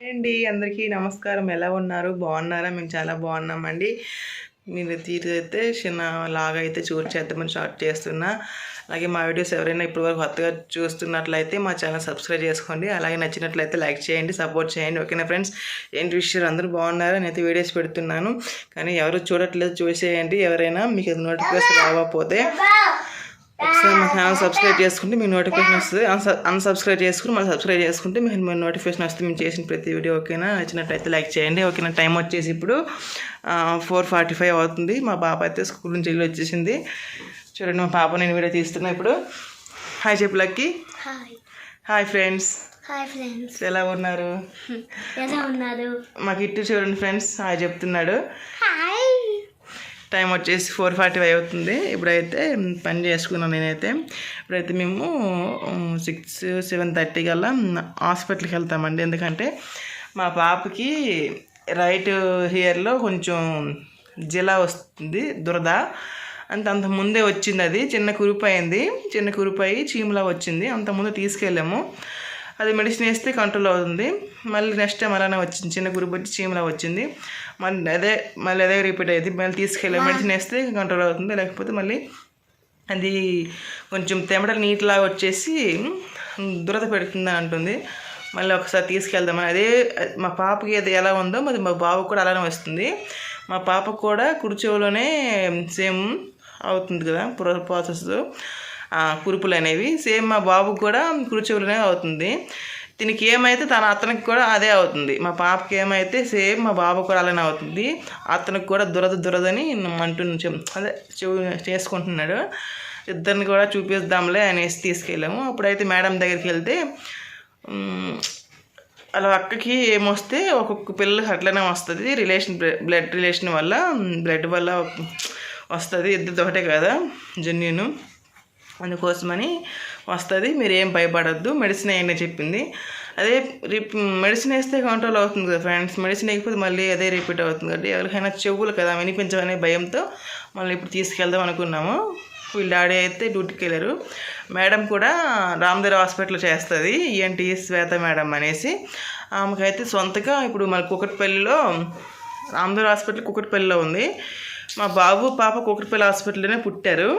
అండి అందరికీ నమస్కారం. ఎలా ఉన్నారు? బాగున్నారా? మేము చాలా బాగున్నామండి. మీరు తీరైతే చిన్న లాగా అయితే చూర్ చేద్దామని స్టార్ట్ చేస్తున్నా. అలాగే మా వీడియోస్ ఎవరైనా ఇప్పటివరకు కొత్తగా చూస్తున్నట్లయితే మా ఛానల్ సబ్స్క్రైబ్ చేసుకోండి. అలాగే నచ్చినట్లయితే లైక్ చేయండి సపోర్ట్ చేయండి. ఓకేనా ఫ్రెండ్స్? ఏంటి విషయాలు? అందరూ బాగున్నారా? నేనైతే వీడియోస్ పెడుతున్నాను. కానీ ఎవరు చూడట్లేదు చూసేయండి. ఎవరైనా మీకు నోటిఫికేషన్ రాకపోతే ఒకసారి మా ఛానల్ సబ్స్క్రైబ్ చేసుకుంటే మీకు నోటిఫికేషన్ వస్తుంది. అన్స- అన్సబ్స్క్రైబ్ చేసుకుని మళ్ళీ సబ్స్క్రైబ్ చేసుకుంటే మీకు మీ నోటిఫికేషన్ వస్తుంది. మేము చేసిన ప్రతి వీడియో ఓకేనా? నచ్చినట్టయితే లైక్ చేయండి. ఓకేనా? టైం వచ్చేసి ఇప్పుడు ఫోర్ ఫార్టీ ఫైవ్ అవుతుంది. మా పాప అయితే స్కూల్ నుంచి వెళ్ళి వచ్చేసింది. చూడండి మా పాప నేను వీడియో తీస్తున్నా ఇప్పుడు. Hi చెప్పులకి hi. Hi friends. Hi friends. ఎలా ఉన్నారు? ఎలా ఉన్నారు? మాకు ఇటు చూడండి ఫ్రెండ్స్. హాయ్ చెప్తున్నాడు. హాయ్. టైం వచ్చేసి ఫోర్ ఫార్టీ ఫైవ్ అవుతుంది. ఇప్పుడైతే పని చేసుకున్నాను నేనైతే. ఇప్పుడైతే మేము సిక్స్ సెవెన్ థర్టీ కల్లా హాస్పిటల్కి వెళ్తామండి. ఎందుకంటే మా పాపకి రైట్ హియర్లో కొంచెం జిలా వస్తుంది దురద. అంత అంత ముందే వచ్చింది అది. చిన్న కురుపు అయింది. చిన్న కురుపు అయ్యి చీమలా వచ్చింది. అంత ముందు తీసుకెళ్ళాము. అది మెడిసిన్ వేస్తే కంట్రోల్ అవుతుంది. మళ్ళీ నెక్స్ట్ టైం అలానే వచ్చింది. చిన్న గురుపు వచ్చి చీమలా వచ్చింది. మళ్ళీ అదే మళ్ళీ అదే రిపీట్ అయ్యింది. మళ్ళీ తీసుకెళ్ళి మెడిసిన్ వేస్తే కంట్రోల్ అవుతుంది. లేకపోతే మళ్ళీ అది కొంచెం తెమటలు నీటిలాగా వచ్చేసి దురద పెడుతుంది అంటుంది. మళ్ళీ ఒకసారి తీసుకెళ్దామని. అదే మా పాపకి అది ఎలా ఉందో మరి మా బాబుకి కూడా అలానే వస్తుంది. మా పాపకు కూడా కుర్చోలోనే సేమ్ అవుతుంది కదా ప్రాసెస్ కురుపులు అనేవి సేమ్ మా బాబుకి కూడా కుర్చోలోనే అవుతుంది. దీనికి ఏమైతే తన అతనికి కూడా అదే అవుతుంది. మా పాపకి ఏమైతే సేమ్ మా బాబు కూడా అలానే అవుతుంది. అతనికి కూడా దురద దురదని అంటున్న చెప్- అదే చూ- చేసుకుంటున్నాడు. ఇద్దరిని కూడా చూపిద్దాంలే అనేసి తీసుకెళ్ళాము. అప్పుడైతే మేడం దగ్గరికి వెళ్తే అలా అక్కకి ఏమొస్తే ఒక్కొక్క పిల్లలకి అట్లనే వస్తుంది. రిలేషన్ బ్లడ్ రిలేషన్ వల్ల బ్లడ్ వల్ల వస్తుంది. ఇద్దరిది ఒకటే కదా జన్యును. అందుకోసమని వస్తుంది మీరు ఏం భయపడద్దు మెడిసిన్ వేయండి చెప్పింది. అదే రిప్ మెడిసిన్ వేస్తే కంట్రోల్ అవుతుంది కదా ఫ్రెండ్స్ మెడిసిన్ వేయకపోతే మళ్ళీ అదే రిపీట్ అవుతుంది కాబట్టి ఎవరికైనా చెవులు కదా వినిపించమనే భయంతో మళ్ళీ ఇప్పుడు తీసుకెళ్దాం అనుకున్నాము. వీళ్ళ డాడీ అయితే డ్యూటీకి వెళ్ళారు. మేడం కూడా రామదేవ్ హాస్పిటల్ చేస్తుంది ఈఎన్టీ శ్వేత మేడం అనేసి. ఆమెకైతే సొంతగా ఇప్పుడు మన కుకట్పల్లిలో రామదేవ్ హాస్పిటల్ కుకట్పల్లిలో ఉంది. మా బాబు పాప కుకట్పల్లి హాస్పిటల్లోనే పుట్టారు.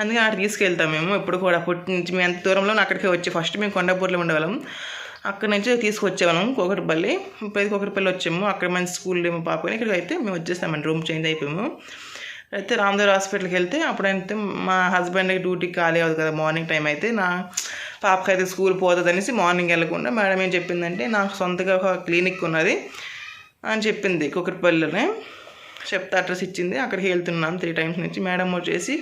అందుకే అక్కడ తీసుకెళ్తాం మేము. ఇప్పుడు కూడా పుట్టి నుంచి మేము ఎంత దూరంలో అక్కడికి వచ్చి ఫస్ట్ మేము కొండాపూర్లో ఉండేవాళ్ళం. అక్కడ నుంచి తీసుకొచ్చేవాళ్ళం కోకటిపల్లి. ఇప్పుడు కోకటిపల్లి వచ్చాము. అక్కడ మంచి స్కూల్ మా పాపని ఇక్కడికి అయితే మేము వచ్చేస్తామండి రూమ్ చేంజ్ అయిపోయాము. అయితే రామదేవ్ హాస్పిటల్కి వెళ్తే అప్పుడైతే మా హస్బెండ్కి డ్యూటీకి ఖాళీ అవుతుంది కదా మార్నింగ్ టైం అయితే నా పాపకి అయితే స్కూల్ పోతుంది అనేసి మార్నింగ్ వెళ్ళకుండా మేడం ఏం చెప్పిందంటే నాకు సొంతగా ఒక క్లినిక్ ఉన్నది అని చెప్పింది కుకట్పల్లిలోనే. చెప్తే అడ్రస్ ఇచ్చింది. అక్కడికి వెళ్తున్నాను త్రీ టైమ్స్ నుంచి మేడం వచ్చేసి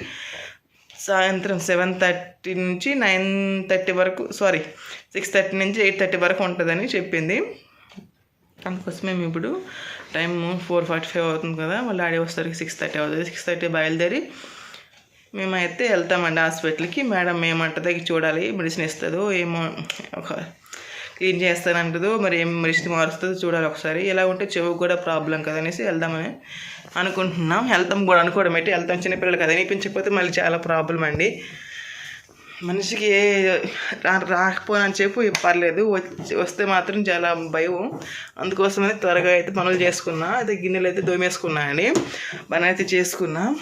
సాయంత్రం సెవెన్ థర్టీ నుంచి నైన్ థర్టీ వరకు సారీ సిక్స్ థర్టీ నుంచి ఎయిట్ థర్టీ వరకు ఉంటుందని చెప్పింది. అందుకోసం మేము ఇప్పుడు టైం ఫోర్ ఫార్టీ ఫైవ్ అవుతుంది కదా వాళ్ళు ఆడే వస్తారు సిక్స్ థర్టీ అవుతుంది. సిక్స్ థర్టీ బయలుదేరి మేమైతే వెళ్తామండి హాస్పిటల్కి. మేడం ఏమంటుందో చూడాలి మెడిసిన్ ఇస్తుందో ఏమో ఒక క్లీన్ చేస్తానంటుందో మరి ఏం మెడిసిన్ మారుస్తుందో చూడాలి ఒకసారి. ఎలా ఉంటే చెవు కూడా ప్రాబ్లం కదా అనేసి వెళ్దామని అనుకుంటున్నాం. వెళ్తాం కూడా అనుకోవడం ఏంటి? వెళ్తాం చిన్నపిల్లలు కదా వినిపించకపోతే మళ్ళీ చాలా ప్రాబ్లం అండి. మనిషికి ఏ రా- రాకపోయినని చెప్పు పర్లేదు. వచ్చి వస్తే మాత్రం చాలా భయం. అందుకోసమని త్వరగా అయితే పనులు చేసుకున్నా. అయితే గిన్నెలు అయితే దోమేసుకున్నా అండి. పని అయితే చేసుకున్నా.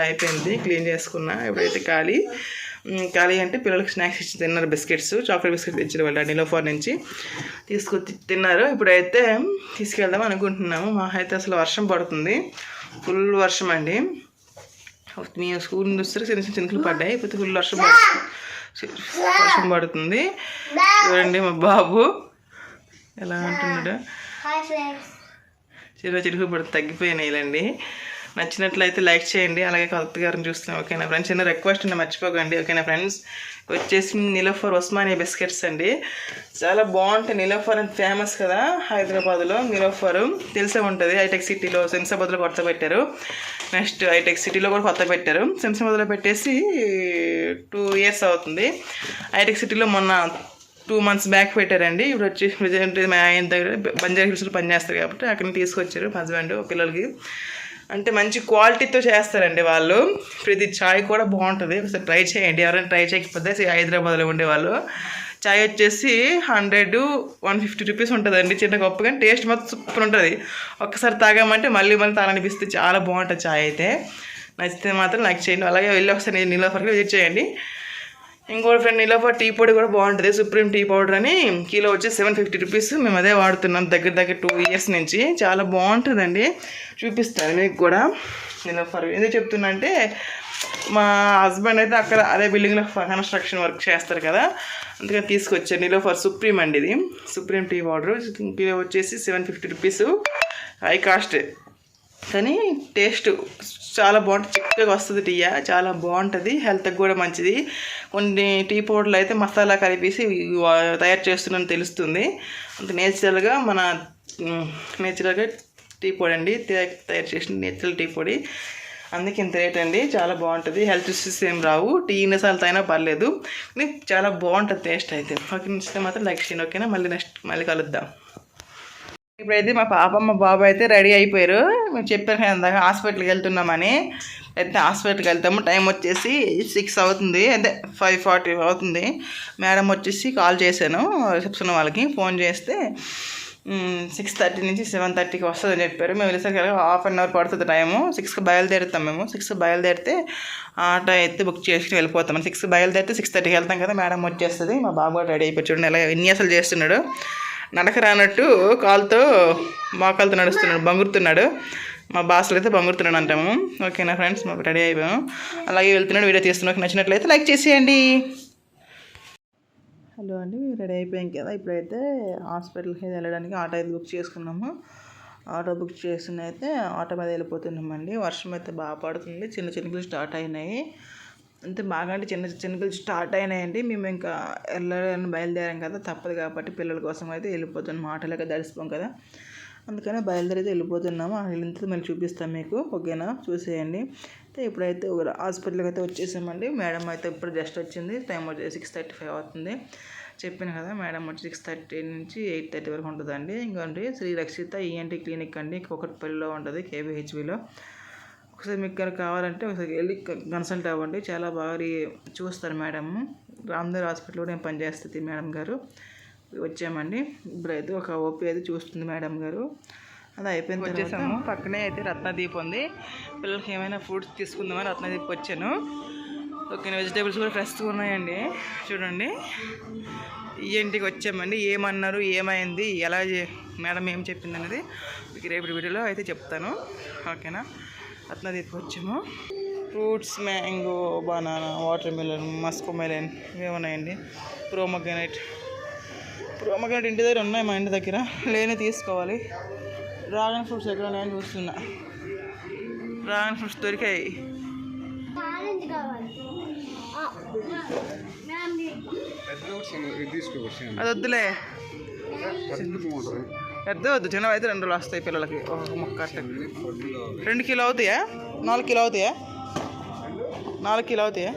అయిపోయింది. క్లీన్ చేసుకున్నా. ఇప్పుడైతే ఖాళీ. ఖాళీ అంటే పిల్లలకి స్నాక్స్ ఇచ్చి తిన్నారు బిస్కెట్స్ చాక్లెట్ బిస్కెట్స్ ఇచ్చిన వాళ్ళు నిలోఫర్ నుంచి. తీసుకొచ్చి తిన్నారు. ఇప్పుడైతే తీసుకెళ్దాం అనుకుంటున్నాము. మా అయితే అసలు వర్షం పడుతుంది. ఫుల్ వర్షం అండి. మేము స్కూల్ నుంచి వస్తే చిన్న చిన్న చినుకులు పడ్డాయి. ఇప్పుడు ఫుల్ వర్షం పడుతుంది వర్షం పడుతుంది. చూడండి మా బాబు ఎలా అంటున్నాడు. హాయ్ ఫ్రెండ్స్ చిరు చిరుకు పడి తగ్గిపోయినాయిలండి. నచ్చినట్లయితే లైక్ చేయండి. అలాగే కొత్త గారిని చూస్తున్నాం. ఓకేనా ఫ్రెండ్స్? చిన్న రిక్వెస్ట్ ఉంది మర్చిపోకండి. ఓకేనా ఫ్రెండ్స్? వచ్చేసి నిలోఫర్ ఉస్మానియా బిస్కెట్స్ అండి. చాలా బాగుంటాయి. నిలోఫర్ అని ఫేమస్ కదా హైదరాబాద్లో. నిలోఫర్ తెలిసే ఉంటుంది. హైటెక్ సిటీలో శంసాబాద్లో కొత్త పెట్టారు. నెక్స్ట్ హైటెక్ సిటీలో కూడా కొత్త పెట్టారు. శంసాబాద్లో పెట్టేసి టూ ఇయర్స్ అవుతుంది. హైటెక్ సిటీలో మొన్న టూ మంత్స్ బ్యాక్ పెట్టారండి. ఇప్పుడు వచ్చి ప్రజెంట్ మా ఆయన దగ్గర బంజారా హిల్స్లో పనిచేస్తారు కాబట్టి అక్కడ తీసుకొచ్చారు హస్బెండ్ పిల్లలకి. అంటే మంచి క్వాలిటీతో చేస్తారండి వాళ్ళు. ప్రతి చాయ్ కూడా బాగుంటుంది. ఒకసారి ట్రై చేయండి. ఎవరైనా ట్రై చేయకపోతే హైదరాబాద్లో ఉండేవాళ్ళు. చాయ్ వచ్చేసి హండ్రెడ్ వన్ ఫిఫ్టీ రూపీస్ ఉంటుందండి. చిన్న గొప్ప కానీ టేస్ట్ మాత్రం సూపర్ ఉంటుంది. ఒక్కసారి తాగామంటే మళ్ళీ మళ్ళీ తాగనిపిస్తే చాలా బాగుంటుంది చాయ్ అయితే. నచ్చితే మాత్రం లైక్ చేయండి. అలాగే వెళ్ళి ఒకసారి నీళ్ళ నీలోఫర్కి విజిట్ చేయండి. ఇంకోటి ఫ్రెండ్ నిలోఫర్ టీ పొడి కూడా బాగుంటుంది. సుప్రీం టీ పౌడర్ అని. కిలో వచ్చి సెవెన్ ఫిఫ్టీ రూపీస్ మేము అదే వాడుతున్నాం దగ్గర దగ్గర టూ ఇయర్స్ నుంచి. చాలా బాగుంటుందండి. చూపిస్తాను మీకు కూడా. నిలోఫర్ ఎందుకు చెప్తున్నా అంటే మా హస్బెండ్ అయితే అక్కడ అదే బిల్డింగ్లో కన్స్ట్రక్షన్ వర్క్ చేస్తారు కదా. అందుకని తీసుకొచ్చారు. నిలోఫర్ సుప్రీం అండి ఇది. Supreme tea powder. కిలో వచ్చేసి seven fifty rupees high cost కానీ టేస్ట్ చాలా బాగుంటుంది. చిక్కగా వస్తుంది టీ చాలా బాగుంటుంది. హెల్త్కి కూడా మంచిది. కొన్ని టీ పౌడర్లు అయితే మసాలా కలిపేసి తయారు చేస్తున్నాను తెలుస్తుంది. అంత నేచురల్గా మన నేచురల్గా టీ పొడి అండి. తయారు చేసిన నేచురల్ టీ పొడి. అందుకే ఇంత రేట్ అండి. చాలా బాగుంటుంది. హెల్త్ ఇష్యూస్ ఏం రావు. టీ ఎన్నిసార్లు అయినా పర్లేదు. చాలా బాగుంటుంది టేస్ట్ అయితే. ఓకే నచ్చితే మాత్రం లైక్ చేయండి ఓకేనా? మళ్ళీ నెక్స్ట్ మళ్ళీ కలుద్దాం. ఇప్పుడైతే మా పాప మా బాబు అయితే రెడీ అయిపోయారు. మేము చెప్పాను కదా ఇందాక హాస్పిటల్కి వెళ్తున్నామని. అయితే హాస్పిటల్కి వెళ్తాము టైం వచ్చేసి సిక్స్ అవుతుంది అదే ఫైవ్ ఫార్టీ అవుతుంది. మేడం వచ్చేసి కాల్ చేశాను రిసెప్షన్ వాళ్ళకి ఫోన్ చేస్తే సిక్స్ థర్టీ నుంచి సెవెన్ థర్టీకి వస్తుందని చెప్పారు. మేము వెళ్ళేసరికి హాఫ్ అన్ అవర్ పడుతుంది టైము. సిక్స్కి బయలుదేరుతాం మేము. సిక్స్ బయలుదేరితే ఆటో ఎత్తి బుక్ చేసుకుని వెళ్ళిపోతాం. సిక్స్ బయలుదేరితే సిక్స్ థర్టీకి వెళ్తాం కదా మేడం వచ్చేస్తుంది. మా బాబు రెడీ అయిపోయి చూడండి ఎలా విన్యాసాలు చేస్తున్నాడు. నడక రానట్టు కాలుతో మోకాలతో నడుస్తున్నాడు బంగురుతున్నాడు. మా బాసులు అయితే బంగురుతున్నాడు అంటాము. ఓకేనా ఫ్రెండ్స్? మాకు రెడీ అయిపోయాము. అలాగే వెళ్తున్నాడు వీడియో తీస్తున్నాడు. నచ్చినట్లయితే లైక్ చేసేయండి. హలో అండి మేము రెడీ అయిపోయాం కదా. ఇప్పుడైతే హాస్పిటల్కి వెళ్ళడానికి ఆటో అయితే బుక్ చేసుకున్నాము. ఆటో బుక్ చేసుకుని అయితే ఆటో మీద వెళ్ళిపోతున్నామండి. వర్షం అయితే బాగా పడుతుంది. చిన్న చినుకులు స్టార్ట్ అయినాయి. అంతే బాగా అంటే చిన్న చినుకులు స్టార్ట్ అయినాయండి. మేము ఇంకా వెళ్ళాలని బయలుదేరాం కదా. తప్పదు కాబట్టి పిల్లల కోసం అయితే వెళ్ళిపోతున్నాం. ఆటోలోకి దడిసిపోం కదా. అందుకనే బయలుదేరైతే వెళ్ళిపోతున్నాము. వెళ్ళినంత వెళ్ళిన మళ్ళీ చూపిస్తాం మీకు. ఓకేనా? చూసేయండి. అయితే ఇప్పుడైతే ఒక హాస్పిటల్కి అయితే వచ్చేసామండి. మేడం అయితే ఇప్పుడు జస్ట్ వచ్చింది. టైం వచ్చి సిక్స్ థర్టీ ఫైవ్ అవుతుంది. చెప్పాను కదా మేడం వచ్చి సిక్స్ థర్టీ నుంచి ఎయిట్ థర్టీ వరకు ఉంటుందండి. ఇంకోటి శ్రీ రక్షిత ఈఎన్టీ క్లినిక్ అండి. కుకట్పల్లిలో ఉంటుంది కేబిహెచ్బిలో ఒకసారి మీకు కనుక కావాలంటే ఒకసారి వెళ్ళి కన్సల్ట్ అవ్వండి. చాలా బాగా చూస్తారు మేడం. రామ్దేవ్ హాస్పిటల్ కూడా నేను పనిచేస్తుంది మేడం గారు. వచ్చామండి. ఇప్పుడైతే ఒక ఓపీ అయితే చూస్తుంది మేడం గారు. అది అయిపోయిన వచ్చేసాము. పక్కనే అయితే రత్నదీప్ ఉంది. పిల్లలకి ఏమైనా ఫ్రూట్స్ తీసుకుందామని రత్నదీప్ వచ్చాను. ఓకే వెజిటేబుల్స్ కూడా ఫ్రెష్గా ఉన్నాయండి. చూడండి. ఇంటికి వచ్చామండి. ఏమన్నారు ఏమైంది ఎలా మేడం ఏం చెప్పింది అనేది మీకు రేపు వీడియోలో అయితే చెప్తాను. ఓకేనా? రత్నదీప్ వచ్చాము fruits mango banana water melon musk melon ఇవే ఉన్నాయండి. ప్రోమోగ్రనైట్ ప్రోమోగ్రనైట్ ఇంటి దగ్గర ఉన్నాయి మా ఇంటి దగ్గర. లేని తీసుకోవాలి. డ్రాగన్ ఫ్రూట్స్ ఎక్కడ ఉన్నాయని చూస్తున్నా. డ్రాగన్ ఫ్రూట్స్ దొరికాయి. అది వద్దులే పెద్ద వద్దు చిన్నవి అయితే రెండు వస్తాయి పిల్లలకి. ఒక మొక్క రెండు కిలో అవుతాయా? నాలుగు కిలో అవుతాయా? నాలుగు కిలో అవుతాయా?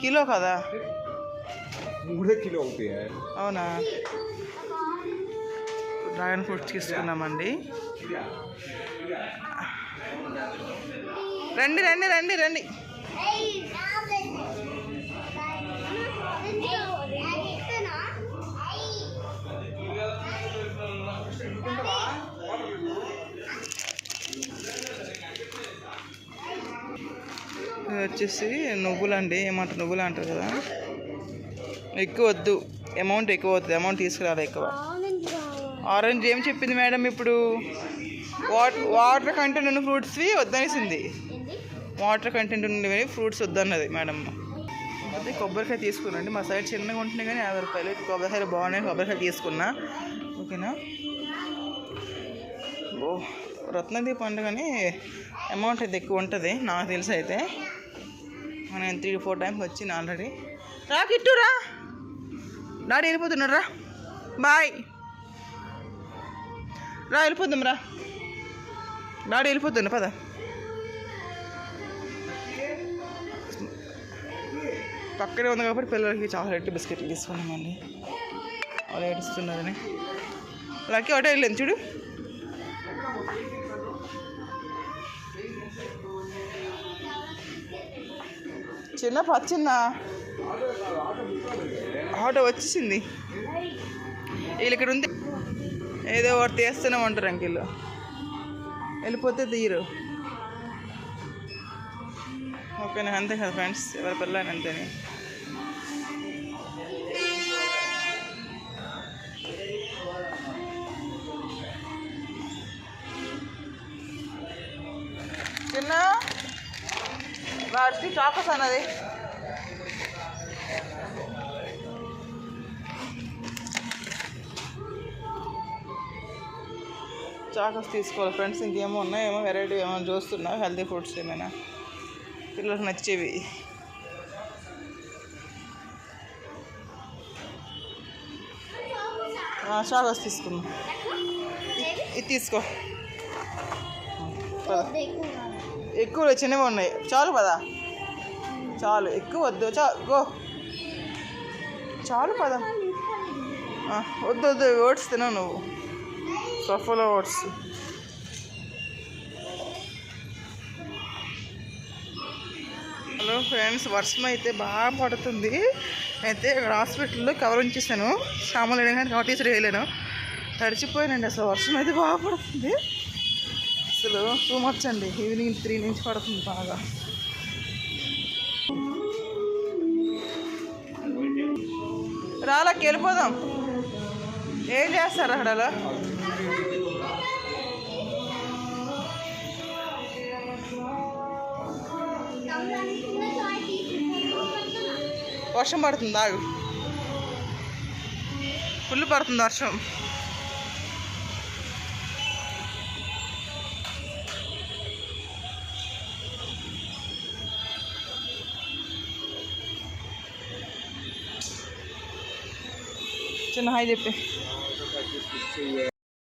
కిలో కదా? మూడే కిలో అవుతాయా? అవునా? డ్రాగన్ ఫ్రూట్స్ తీసుకున్నామండి రండి రండి రండి రండి. వచ్చేసి నువ్వులు అండి ఏమంటారు నువ్వులు అంటారు కదా. ఎక్కువ వద్దు అమౌంట్ ఎక్కువ అవుతుంది అమౌంట్ తీసుకురాలి ఎక్కువ. ఆరెంజ్ ఏం చెప్పింది మేడం ఇప్పుడు? వాటర్ వాటర్ కంటెంట్ ఉన్న ఫ్రూట్స్వి వద్దనేసింది. వాటర్ కంటెంట్ ఉన్నవి ఫ్రూట్స్ వద్దన్నది మేడం. అదే కొబ్బరికాయ తీసుకున్నాండి మా సైడ్ చిన్నగా ఉంటున్నాయి కానీ యాభై రూపాయలు. కొబ్బరికాయలు బాగున్నాయి. కొబ్బరికాయ తీసుకున్నా. ఓకేనా? ఓ రత్నదీప్ పండుగని అమౌంట్ అయితే ఎక్కువ ఉంటుంది. నాకు తెలిసి అయితే. నేను త్రీ ఫోర్ టైమ్స్ వచ్చింది ఆల్రెడీ రా కిట్టు రా. డాడీ వెళ్ళిపోతున్నాడు రా. బాయ్. రా వెళ్ళిపోతాం రా. డాడీ వెళ్ళిపోతున్నా పద. పక్కనే ఉంది కాబట్టి పిల్లలకి చాక్లెట్ బిస్కెట్లు తీసుకున్నామండి. వాళ్ళు ఏడుస్తున్నారని. లక్కీ ఒకటే వెళ్ళాను చూడు. చిన్న పచ్చిన్న చిన్న ఆటో వచ్చేసింది. వీళ్ళు ఇక్కడ ఉంది ఏదో ఒకటి తీస్తూనే ఉంటారు అంకిల్. వెళ్ళిపోతే తీయరు ఓకేనా? అంతే కదా ఫ్రెండ్స్. ఎవరి పిల్లని అంతేనే. వాడికి చాకస్ అన్నది. చాకస్ తీసుకోవాలి ఫ్రెండ్స్ ఇంకేమో ఉన్నాయేమో వెరైటీ ఏమో చూస్తున్నా హెల్తీ ఫుడ్స్ ఏమైనా. పిల్లలకు నచ్చేవి. చాకస్ తీసుకున్నాం ఇది తీసుకో. ఎక్కువ చిన్నవి ఉన్నాయి. చాలు పదా చాలు ఎక్కువ వద్దు చా గో. చాలు పద. వద్దు వద్దు ఓట్స్ తినవు నువ్వు. సఫలో ఓట్స్. హలో ఫ్రెండ్స్ వర్షం అయితే బాగా పడుతుంది. అయితే ఇక్కడ హాస్పిటల్లో కవర్ ఉంచేసాను. సామాన్లు వేయడానికి కవర్ తీసి వేయలేను. తడిచిపోయానండి అసలు వర్షం అయితే బాగా పడుతుంది. అసలు టూ మచ్ అండి. ఈవినింగ్ త్రీ నుంచి పడుతుంది బాగా. రాలకి వెళ్ళిపోదాం ఏం చేస్తారు అక్కడ వర్షం పడుతుంది? ఆగు. ఫుల్ పడుతుంది వర్షం. Şunu haydi bir. Şey